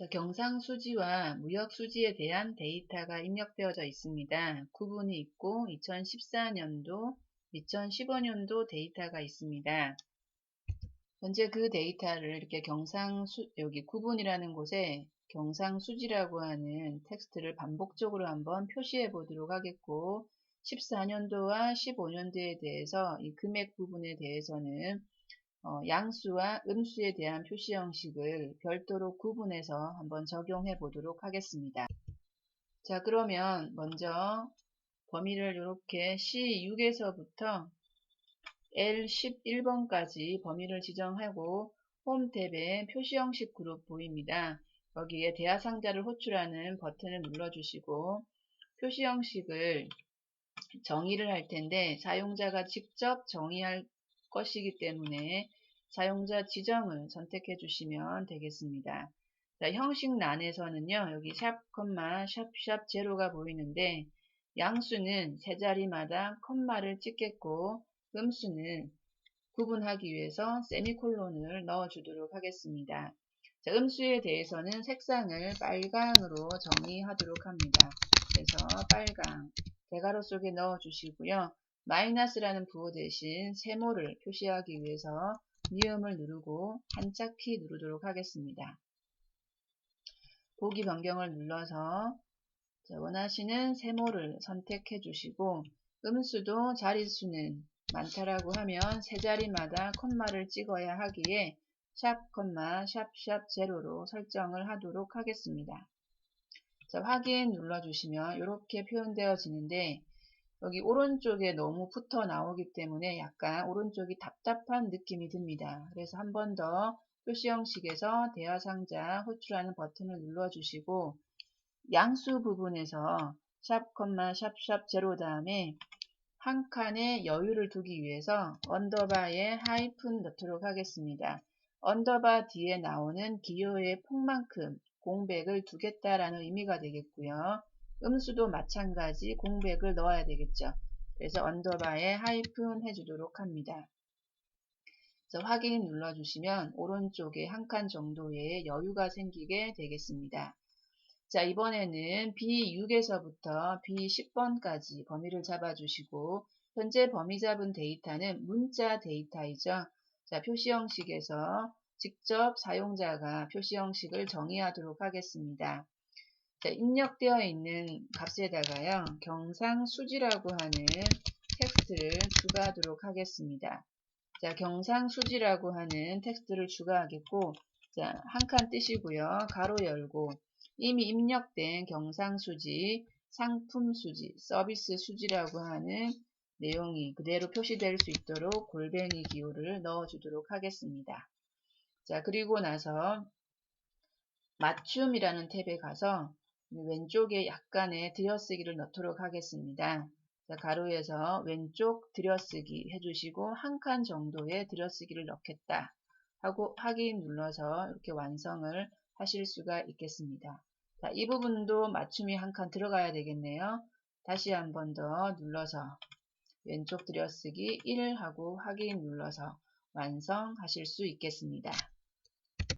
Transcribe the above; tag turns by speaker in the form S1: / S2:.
S1: 자, 경상수지와 무역수지에 대한 데이터가 입력되어져 있습니다. 구분이 있고 2014년도, 2015년도 데이터가 있습니다. 현재 그 데이터를 이렇게 경상수, 여기 구분이라는 곳에 경상수지라고 하는 텍스트를 반복적으로 한번 표시해 보도록 하겠고 14년도와 15년도에 대해서 이 금액 부분에 대해서는 어, 양수와 음수에 대한 표시 형식을 별도로 구분해서 한번 적용해 보도록 하겠습니다. 자 그러면 먼저 범위를 이렇게 C6에서부터 L11번까지 범위를 지정하고 홈 탭에 표시 형식 그룹 보입니다. 여기에 대하 상자를 호출하는 버튼을 눌러주시고 표시 형식을 정의를 할 텐데 사용자가 직접 정의할 것이기 때문에 사용자 지정을 선택해 주시면 되겠습니다. 자, 형식란에서는요. 여기 샵, 컴마, 샵, 샵, 제로가 보이는데 양수는 세 자리마다 컴마를 찍겠고 음수는 구분하기 위해서 세미콜론을 넣어 주도록 하겠습니다. 자, 음수에 대해서는 색상을 빨강으로 정의하도록 합니다. 그래서 빨강 대가로 속에 넣어 주시고요. 마이너스라는 부호 대신 세모를 표시하기 위해서 미음을 누르고 한자키 누르도록 하겠습니다. 보기 변경을 눌러서 원하시는 세모를 선택해 주시고 음수도 자릿수는 많다라고 하면 세 자리마다 콤마를 찍어야 하기에 샵, 콤마, 샵, 샵, 제로로 설정을 하도록 하겠습니다. 자, 확인 눌러주시면 이렇게 표현되어지는데 여기 오른쪽에 너무 붙어 나오기 때문에 약간 오른쪽이 답답한 느낌이 듭니다. 그래서 한 번 더 표시 형식에서 대화 상자 호출하는 버튼을 눌러주시고 양수 부분에서 샵, 샵, 샵, 제로 다음에 한 칸에 여유를 두기 위해서 언더바에 하이픈 넣도록 하겠습니다. 언더바 뒤에 나오는 기호의 폭만큼 공백을 두겠다라는 의미가 되겠고요. 음수도 마찬가지 공백을 넣어야 되겠죠. 그래서 언더바에 하이픈 해주도록 합니다. 그래서 확인 눌러주시면 오른쪽에 한 칸 정도의 여유가 생기게 되겠습니다. 자 이번에는 B6에서부터 B10번까지 범위를 잡아주시고 현재 범위 잡은 데이터는 문자 데이터이죠. 자 표시 형식에서 직접 사용자가 표시 형식을 정의하도록 하겠습니다. 자, 입력되어 있는 값에다가요. 경상수지라고 하는 텍스트를 추가하도록 하겠습니다. 자, 경상수지라고 하는 텍스트를 추가하겠고 자, 한 칸 뜨시고요. 가로 열고 이미 입력된 경상수지, 상품수지, 서비스 수지라고 하는 내용이 그대로 표시될 수 있도록 골뱅이 기호를 넣어주도록 하겠습니다. 자, 그리고 나서 맞춤이라는 탭에 가서 왼쪽에 약간의 들여쓰기를 넣도록 하겠습니다. 자, 가로에서 왼쪽 들여쓰기 해주시고 한 칸 정도의 들여쓰기를 넣겠다 하고 확인 눌러서 이렇게 완성을 하실 수가 있겠습니다. 자, 이 부분도 맞춤이 한 칸 들어가야 되겠네요. 다시 한 번 더 눌러서 왼쪽 들여쓰기 1 하고 확인 눌러서 완성하실 수 있겠습니다.